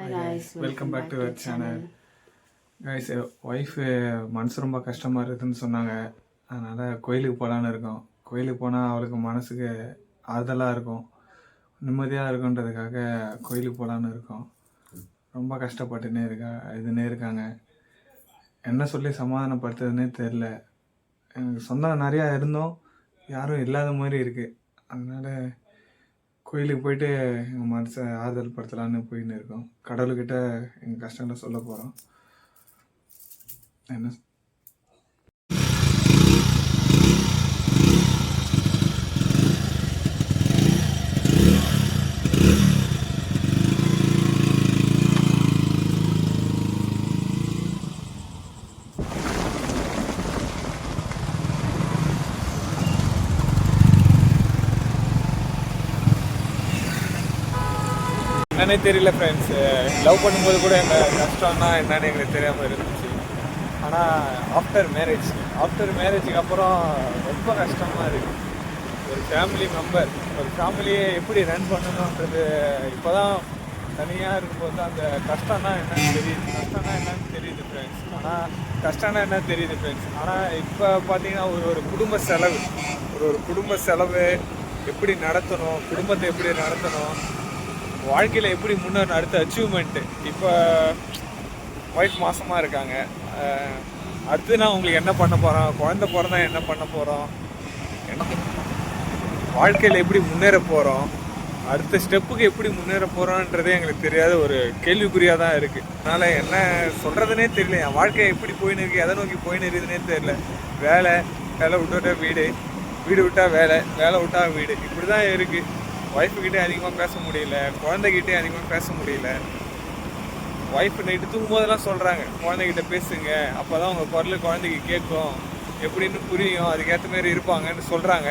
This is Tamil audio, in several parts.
Welcome back to our channel guys wife மனசு ரொம்ப கஷ்டமாக இருக்குதுன்னு சொன்னாங்க. அதனால் கோயிலுக்கு போகலான்னு இருக்கோம். கோயிலுக்கு போனால் அவளுக்கு மனசுக்கு ஆறுதலாக இருக்கும். நிம்மதியாக இருக்குன்றதுக்காக கோயிலுக்கு போகலான்னு இருக்கோம். ரொம்ப கஷ்டப்பட்டுன்னே இருக்கா இதுன்னே இருக்காங்க. என்ன சொல்லி சமாதானப்படுத்துறதுனே தெரில எனக்கு சொந்தம் நிறையா இருந்தோம். யாரும் இல்லாத மாதிரி இருக்குது அதனால் கோயிலுக்கு போயிட்டு எங்கள் மனசை ஆறுதல் படுத்தலான்னு போயின்னு இருக்கோம். கடவுள்கிட்ட எங்கள் கஷ்டங்களை சொல்ல போகிறோம் என்ன? என்னன்னே தெரியல ஃப்ரெண்ட்ஸ் லவ் பண்ணும்போது கூட எங்கள் கஷ்டம்னா என்னன்னு எங்களுக்கு தெரியாமல் இருந்துச்சு. ஆனால் ஆஃப்டர் மேரேஜ் ஆஃப்டர் மேரேஜுக்கு அப்புறம் ரொம்ப கஷ்டமாக இருக்குது ஒரு ஃபேமிலி மெம்பர் ஒரு ஃபேமிலியை எப்படி ரன் பண்ணணுன்றது இப்போ தான் தனியாக இருக்கும்போது தான் அந்த கஷ்டம்னா என்னன்னு தெரியுது. கஷ்டம்னா என்னன்னு தெரியுது ஃப்ரெண்ட்ஸ் ஆனால் கஷ்டம்னா என்ன தெரியுது ஃப்ரெண்ட்ஸ் ஆனால் இப்போ பார்த்தீங்கன்னா ஒரு ஒரு குடும்ப செலவு. ஒரு ஒரு குடும்ப செலவு எப்படி நடத்தணும் குடும்பத்தை எப்படி நடத்தணும் வாழ்க்கையில் எப்படி முன்னேறணும் அடுத்த அச்சீவ்மெண்ட்டு இப்போ ஒய்ஃப் மாசமாக இருக்காங்க. அடுத்து நான் உங்களுக்கு என்ன பண்ண போகிறோம் குழந்த பிறந்தா என்ன பண்ண போகிறோம் வாழ்க்கையில் எப்படி முன்னேற போகிறோம் அடுத்த ஸ்டெப்புக்கு எப்படி முன்னேற போகிறோன்றதே எங்களுக்கு தெரியாத ஒரு கேள்விக்குறியாக தான் இருக்குது அதனால் என்ன சொல்கிறதுனே தெரியல. என் வாழ்க்கை எப்படி போயின்னு இருக்கு? எதை நோக்கி போயின்னு இருக்குதுன்னே தெரியல. வேலை வேலை விட்டு விட்டால் வீடு. வீடு விட்டால் வேலை வேலை விட்டால் வீடு. இப்படி தான் இருக்குது ஒய்ஃபுக்கிட்டே அதிகமாக பேச முடியல குழந்தைகிட்டே அதிகமாக பேச முடியல. ஒய்ஃப் நைட்டு தூங்கும்போதெல்லாம் சொல்கிறாங்க குழந்தைகிட்ட பேசுங்க அப்போ தான் உங்கள் குரல் குழந்தைக்கு கேட்கும் எப்படின்னு புரியும் அதுக்கேற்ற மாதிரி இருப்பாங்கன்னு சொல்கிறாங்க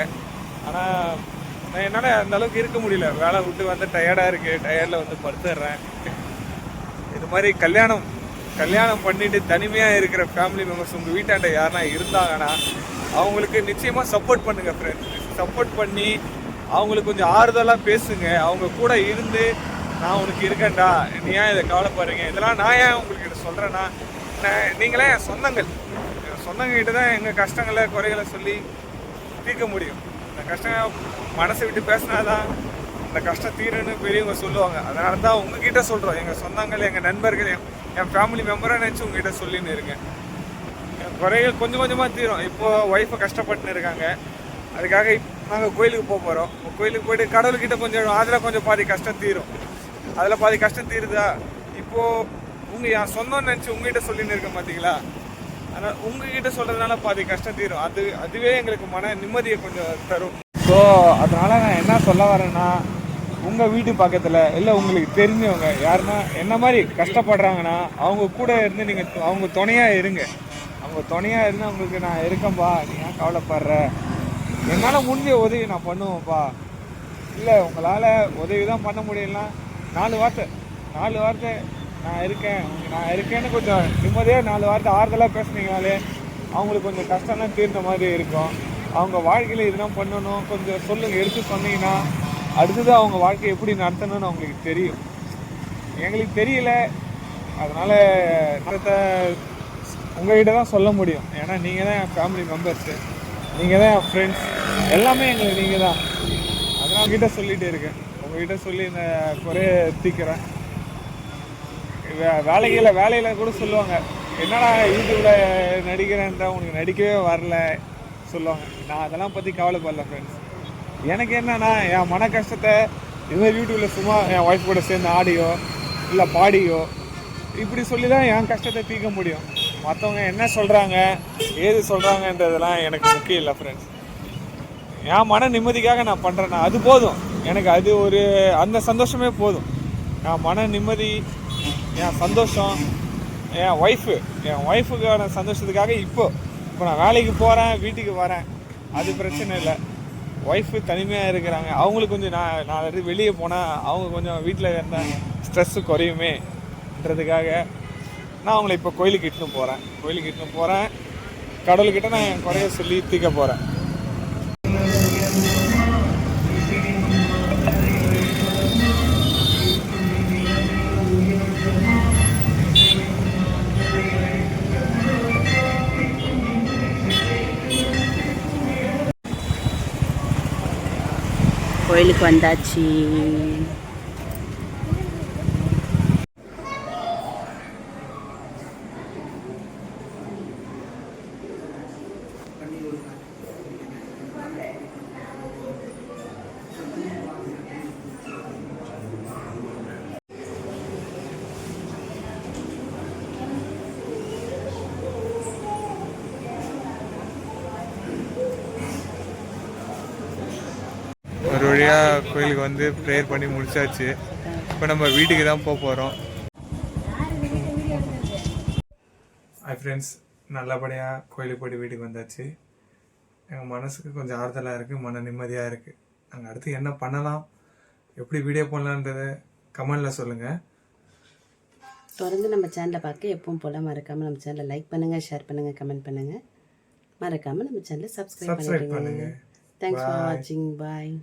ஆனால் நான் என்னால் அந்த அளவுக்கு இருக்க முடியல. வேலை விட்டு வந்து டயர்டாக இருக்குது டயர்டில் வந்து படுத்துடுறேன் இது மாதிரி கல்யாணம் கல்யாணம் பண்ணிட்டு தனிமையாக இருக்கிற ஃபேமிலி மெம்பர்ஸ் உங்கள் வீட்டாண்ட யாருனா இருந்தாங்கன்னா அவங்களுக்கு நிச்சயமாக சப்போர்ட் பண்ணுங்கள் ஃப்ரெண்ட்ஸ் சப்போர்ட் பண்ணி அவங்களுக்கு கொஞ்சம் ஆறுதலாக பேசுங்க. அவங்க கூட இருந்து நான் உனக்கு இருக்கேன்டா. நீ ஏன் இதை கவலைப்படுறீங்க? இதெல்லாம் நான் ஏன் உங்களுக்கு இதை சொல்கிறேன்னா நீங்களே என் சொந்தங்கள். என் சொந்தங்ககிட்ட தான் எங்கள் கஷ்டங்களை குறைகளை சொல்லி தீர்க்க முடியும். இந்த கஷ்டம் மனசை விட்டு பேசினாதான் இந்த கஷ்டம் தீருன்னு பெரியவங்க சொல்லுவாங்க. அதனால தான் உங்ககிட்ட சொல்கிறோம் எங்கள் சொந்தங்கள் எங்கள் நண்பர்கள் என் ஃபேமிலி மெம்பராக நினச்சி உங்ககிட்ட சொல்லின்னு இருக்கேன் என் குறைகள் கொஞ்சம் கொஞ்சமாக தீரும். இப்போது ஒய்ஃபை கஷ்டப்பட்டுன்னு இருக்காங்க. அதுக்காக நாங்கள் கோயிலுக்கு போக போகிறோம் கோயிலுக்கு போயிட்டு கடவுள்கிட்ட கொஞ்சம் அதில் கொஞ்சம் பாதி கஷ்டம் தீரும். அதில் பாதி கஷ்டம் தீருதா? இப்போது உங்கள் என் சொந்தம் நினச்சி உங்ககிட்ட சொல்லின்னு இருக்கேன் பார்த்தீங்களா ஆனால் உங்ககிட்ட சொல்கிறதுனால பாதி கஷ்டம் தீரும். அது அதுவே எங்களுக்கு மன நிம்மதியை கொஞ்சம் தரும். ஸோ அதனால் நான் என்ன சொல்ல வரேன்னா உங்கள் வீட்டு பக்கத்தில் இல்லை உங்களுக்கு தெரிஞ்சவங்க யாருன்னா என்ன மாதிரி கஷ்டப்படுறாங்கன்னா அவங்க கூட இருந்து நீங்கள் அவங்க துணையாக இருங்க. அவங்க துணையாக இருந்து அவங்களுக்கு நான் இருக்கேன்ப்பா நீ ஏன் கவலைப்படுற? என்னால் முடிஞ்ச உதவி நான் பண்ணுவேன்ப்பா. இல்லை உங்களால் உதவி தான் பண்ண முடியலன்னா நாலு வார்த்தை. நாலு வார்த்தை நான் இருக்கேன். நான் இருக்கேன்னு கொஞ்சம் நிம்மதியாக நாலு வார்த்தை ஆறுதலாக பேசுனீங்கனாலே அவங்களுக்கு கொஞ்சம் கஷ்டம்லாம் தீர்ந்த மாதிரி இருக்கும். அவங்க வாழ்க்கையில் இதெல்லாம் பண்ணணும். கொஞ்சம் சொல்லுங்கள் எடுத்து சொன்னீங்கன்னா அடுத்தது அவங்க வாழ்க்கையை எப்படி நடத்தணும்னு அவங்களுக்கு தெரியும். எங்களுக்கு தெரியல. அதனால் நடத்த உங்கள்கிட்ட தான் சொல்ல முடியும். ஏன்னா நீங்கள் தான் என் ஃபேமிலி மெம்பர்ஸு நீங்கள் தான் என் ஃப்ரெண்ட்ஸ் எல்லாமே எங்களுக்கு நீங்கள் தான் அதனால் உங்ககிட்ட சொல்லிகிட்டே இருக்கேன். உங்ககிட்ட சொல்லி இந்த குறைய தீக்கிறேன் வே- வேலையில் கூட சொல்லுவாங்க. என்னடா யூடியூப்பில் தான் உனக்கு நடிக்கவே வரல சொல்லுவாங்க. நான் அதெல்லாம் பற்றி கவலைப்படல ஃப்ரெண்ட்ஸ் எனக்கு என்னன்னா என் மன கஷ்டத்தை இதுமாதிரி யூடியூப்பில் சும்மா என் ஒய்ஃப் கூட சேர்ந்து ஆடியோ இல்லை பாடியோ இப்படி சொல்லி தான் என் கஷ்டத்தை தீர்க்க முடியும். மற்றவங்க என்ன சொல்கிறாங்க ஏது சொல்கிறாங்கன்றதெல்லாம் எனக்கு முக்கியம் இல்லை ஃப்ரெண்ட்ஸ் என் மன நிம்மதிக்காக நான் பண்ணுறேன்னா அது போதும். எனக்கு அது ஒரு அந்த சந்தோஷமே போதும். என் மன நிம்மதி என் சந்தோஷம் என் ஒய்ஃபு என் ஒய்ஃபுக்கான சந்தோஷத்துக்காக இப்போ இப்போ நான் வேலைக்கு போகிறேன் வீட்டுக்கு வரேன். அது பிரச்சனை இல்லை. ஒய்ஃபு தனிமையாக இருக்கிறாங்க. அவங்களுக்கு கொஞ்சம் நான் நான் வெளியே போனால் அவங்க கொஞ்சம் வீட்டில் இருந்தால் ஸ்ட்ரெஸ்ஸு குறையுமேன்றதுக்காக நான் அவங்கள இப்போ கோயிலுக்கு இட்டுன்னு போகிறேன் கோயிலுக்கு இட்டுன்னு போகிறேன் கடவுள்கிட்ட நான் என் குறைய சொல்லி தீக்க போகிறேன் கோயிலுக்கு வந்தாச்சு. வழியாக கோயிலுக்கு வந்து ப்ரேயர் பண்ணி முடிச்சாச்சு. இப்போ நம்ம வீட்டுக்கு தான் போக போகிறோம் ஹாய் ஃப்ரெண்ட்ஸ் நல்லபடியாக கோயிலுக்கு போயிட்டு வீட்டுக்கு வந்தாச்சு. எங்கள் மனசுக்கு கொஞ்சம் ஆறுதலாக இருக்குது மன நிம்மதியாக இருக்குது நாங்கள் அடுத்து என்ன பண்ணலாம்? எப்படி வீடியோ பண்ணலான்றதை கமெண்டில் சொல்லுங்கள் தொடர்ந்து நம்ம சேனலை பார்க்க எப்பவும் போல் மறக்காமல் நம்ம சேனலை லைக் பண்ணுங்கள் ஷேர் பண்ணுங்கள் கமெண்ட் பண்ணுங்கள் மறக்காமல் நம்ம சேனலை சப்ஸ்கிரைப் Subscribe பண்ணிடுங்க பண்ணுங்க. Thanks for Bye. வாட்சிங் பாய்